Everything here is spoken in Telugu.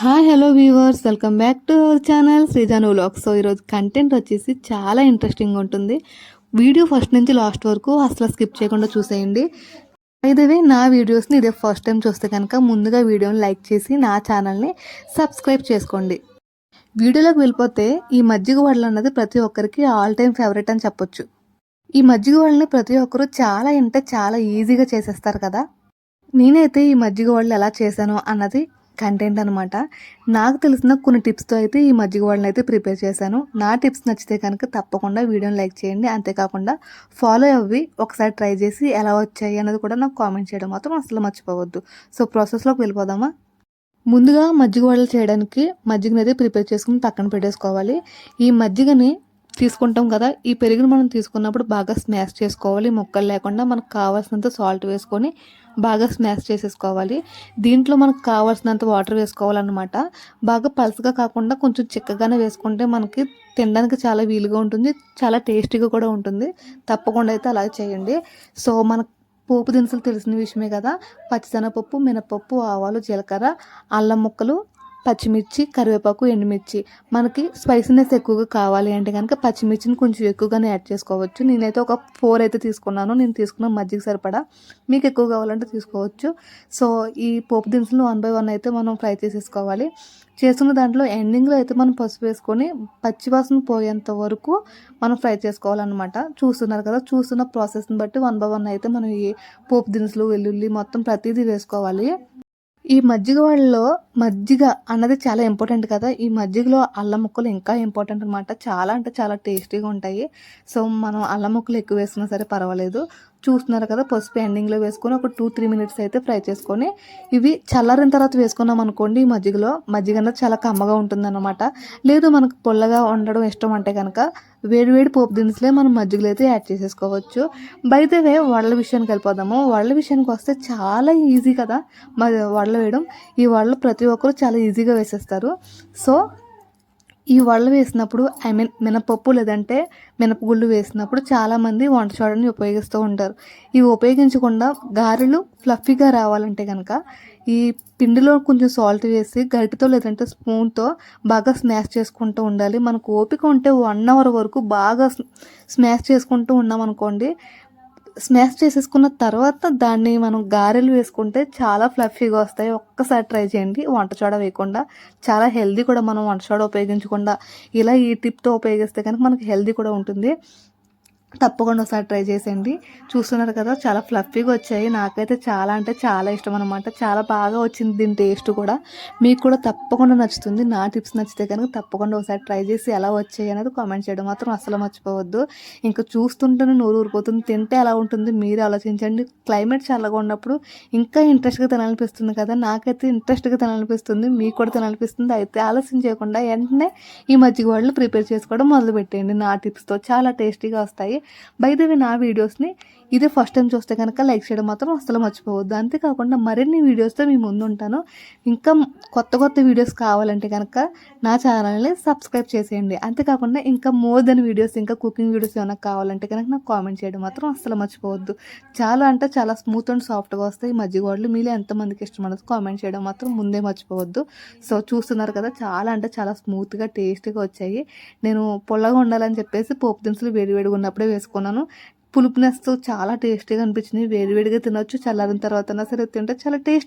Hi hello viewers welcome back to our channel శ్రీజాను vlogs so ఈరోజు కంటెంట్ వచ్చేసి చాలా ఇంట్రెస్టింగ్ ఉంటుంది. వీడియో ఫస్ట్ నుంచి లాస్ట్ వరకు అసలు స్కిప్ చేయకుండా చూసేయండి. అయితే నా వీడియోస్ని ఇదే ఫస్ట్ టైం చూస్తే కనుక ముందుగా వీడియోని లైక్ చేసి నా ఛానల్ని సబ్స్క్రైబ్ చేసుకోండి. వీడియోలోకి వెళ్ళిపోతే ఈ మజ్జిగ వడలు అన్నది ప్రతి ఒక్కరికి ఆల్ టైమ్ ఫేవరెట్ అని చెప్పొచ్చు. ఈ మజ్జిగ వాళ్ళని ప్రతి ఒక్కరు చాలా అంటే చాలా ఈజీగా చేసేస్తారు కదా. నేనైతే ఈ మజ్జిగ వాళ్ళు ఎలా చేశాను అన్నది కంటెంట్ అనమాట నాకు తెలిసిన కొన్ని టిప్స్తో అయితే ఈ మజ్జిగ వాళ్ళని అయితే ప్రిపేర్ చేశాను. నా టిప్స్ నచ్చితే కనుక తప్పకుండా వీడియోని లైక్ చేయండి. అంతేకాకుండా ఫాలో అవ్వి ఒకసారి ట్రై చేసి ఎలా వచ్చాయి అన్నది కూడా నాకు కామెంట్ చేయడం మాత్రం అసలు మర్చిపోవద్దు. సో ప్రాసెస్లోకి వెళ్ళిపోదామా? ముందుగా మజ్జిగ వడలు చేయడానికి మజ్జిగని అయితే ప్రిపేర్ చేసుకుని పక్కన పెట్టేసుకోవాలి. ఈ మజ్జిగని తీసుకుంటాం కదా ఈ పెరుగును మనం తీసుకున్నప్పుడు బాగా స్మాష్ చేసుకోవాలి. ముక్కలు లేకుండా మనకు కావాల్సినంత సాల్ట్ వేసుకొని బాగా స్మాష్ చేసేసుకోవాలి. దీంట్లో మనకు కావాల్సినంత వాటర్ వేసుకోవాలన్నమాట. బాగా పలుసగా కాకుండా కొంచెం చిక్కగానే వేసుకుంటే మనకి తినడానికి చాలా వీలుగా ఉంటుంది చాలా టేస్టీగా కూడా ఉంటుంది. తప్పకుండా అయితే అలా చేయండి. సో మనకు పోపు దినుసులు తెలిసిన విషయమే కదా. పచ్చిశనగపప్పు మినపప్పు ఆవాలు జీలకర్ర అల్లం ముక్కలు పచ్చిమిర్చి కరివేపాకు ఎండుమిర్చి. మనకి స్పైసీనెస్ ఎక్కువగా కావాలి అంటే కనుక పచ్చిమిర్చిని కొంచెం ఎక్కువగానే యాడ్ చేసుకోవచ్చు. నేనైతే ఒక ఫోర్ అయితే తీసుకున్నాను. నేను తీసుకున్న మజ్జిగ సరిపడా. మీకు ఎక్కువ కావాలంటే తీసుకోవచ్చు. సో ఈ పోపు దినుసులు వన్ బై వన్ అయితే మనం ఫ్రై చేసేసుకోవాలి. చేసుకున్న దాంట్లో ఎండింగ్లో అయితే మనం పసుపు వేసుకొని పచ్చివాసన పోయేంత వరకు మనం ఫ్రై చేసుకోవాలన్నమాట. చూస్తున్నారు కదా చూస్తున్న ప్రాసెస్ని బట్టి వన్ బై వన్ అయితే మనం ఈ పోపు దినుసులు వెల్లుల్లి మొత్తం ప్రతిదీ వేసుకోవాలి. ఈ మజ్జిగ వాళ్ళలో మజ్జిగ అన్నది చాలా ఇంపార్టెంట్ కదా. ఈ మజ్జిగలో అల్లం ముక్కలు ఇంకా ఇంపార్టెంట్ అనమాట చాలా అంటే చాలా టేస్టీగా ఉంటాయి. సో మనం అల్లం ముక్కలు ఎక్కువ వేసుకున్నా సరే పర్వాలేదు. చూస్తున్నారు కదా పసుపు ఎండింగ్లో వేసుకొని ఒక టూ త్రీ మినిట్స్ అయితే ఫ్రై చేసుకొని ఇవి చల్లారిన తర్వాత వేసుకున్నాం అనుకోండి ఈ మజ్జిగలో. మజ్జిగ అన్నది చాలా కమ్మగా ఉంటుందన్నమాట. లేదు మనకు పొల్లగా ఉండడం ఇష్టం అంటే కనుక వేడివేడి పోపు దినుసులే మనం మజ్జిగలో అయితే యాడ్ చేసేసుకోవచ్చు. బయటవే వడల విషయానికి వెళ్ళిపోదాము. వడల విషయానికి వస్తే చాలా ఈజీ కదా. వడలు వేయడం. ఈ వడలు ప్రతి ఒక్కరు చాలా ఈజీగా వేసేస్తారు. సో ఈ వడలు వేసినప్పుడు ఐ మీన్ మినపప్పు లేదంటే మినపగుళ్ళు వేసినప్పుడు చాలామంది వంట చూడని ఉపయోగిస్తూ ఉంటారు. ఇవి ఉపయోగించకుండా గారెలు ఫ్లఫీగా రావాలంటే కనుక ఈ పిండిలో కొంచెం సాల్ట్ వేసి గరిటతో లేదంటే స్పూన్తో బాగా స్మాష్ చేసుకుంటూ ఉండాలి. మనకు ఓపిక ఉంటే వన్ అవర్ వరకు బాగా స్మాష్ చేసుకుంటూ ఉన్నాం అనుకోండి స్మాష్ చేసేసుకున్న తర్వాత దాన్ని మనం గారెలు వేసుకుంటే చాలా ఫ్లఫీగా వస్తాయి. ఒక్కసారి ట్రై చేయండి. వంట చోడ వేయకుండా చాలా హెల్దీ కూడా మనం వంట చోడ ఉపయోగించకుండా ఇలా ఈ టిప్తో ఉపయోగిస్తే కనుక మనకి హెల్దీ కూడా ఉంటుంది. తప్పకుండా ఒకసారి ట్రై చేసేయండి. చూస్తున్నారు కదా చాలా ఫ్లఫీగా వచ్చాయి. నాకైతే చాలా అంటే చాలా ఇష్టం అనమాట చాలా బాగా వచ్చింది దీని టేస్ట్ కూడా. మీకు కూడా తప్పకుండా నచ్చుతుంది. నా టిప్స్ నచ్చితే కనుక తప్పకుండా ఒకసారి ట్రై చేసి ఎలా వచ్చాయి అనేది కామెంట్ చేయడం మాత్రం అసలు మర్చిపోవద్దు. ఇంకా చూస్తుంటేనే నోరు ఊరిపోతుంది. తింటే ఎలా ఉంటుంది మీరు ఆలోచించండి. క్లైమేట్ చల్లగా ఉన్నప్పుడు ఇంకా ఇంట్రెస్ట్గా తినాలనిపిస్తుంది కదా. నాకైతే ఇంట్రెస్ట్గా తినాలనిపిస్తుంది. మీకు కూడా తినాలనిపిస్తుంది. అయితే ఆలస్యం చేయకుండా వెంటనే ఈ మజ్జిగ వాళ్ళు ప్రిపేర్ చేసుకోవడం మొదలు పెట్టేయండి నా టిప్స్తో చాలా టేస్టీగా వస్తాయి. బయదవి నా వీడియోస్ని ఇదే ఫస్ట్ టైం చూస్తే కనుక లైక్ చేయడం మాత్రం అసలు మర్చిపోవద్దు. అంతేకాకుండా మరిన్ని వీడియోస్తో మీ ముందు ఉంటాను. ఇంకా కొత్త కొత్త వీడియోస్ కావాలంటే కనుక నా ఛానల్ని సబ్స్క్రైబ్ చేసేయండి. అంతేకాకుండా ఇంకా మోర్ దెన్ వీడియోస్ ఇంకా కుకింగ్ వీడియోస్ ఏమైనా కావాలంటే కనుక నాకు కామెంట్ చేయడం మాత్రం అసలు మర్చిపోవద్దు. చాలా అంటే చాలా స్మూత్ అండ్ సాఫ్ట్గా వస్తాయి. మజ్జిగోడలు మీలో ఎంతమందికి ఇష్టం కామెంట్ చేయడం మాత్రం ముందే మర్చిపోవద్దు. సో చూస్తున్నారు కదా చాలా అంటే చాలా స్మూత్గా టేస్టీగా వచ్చాయి. నేను పొల్లగా ఉండాలని చెప్పేసి పోపు దినుసులు వేడివేడిగా ఉన్నప్పుడే వేసుకున్నాను. పులుపునెస్తో చాలా టేస్టీగా అనిపించింది. వేడివేడిగా తినొచ్చు. చల్లారిన తర్వాత సరే తింటే చాలా టేస్ట్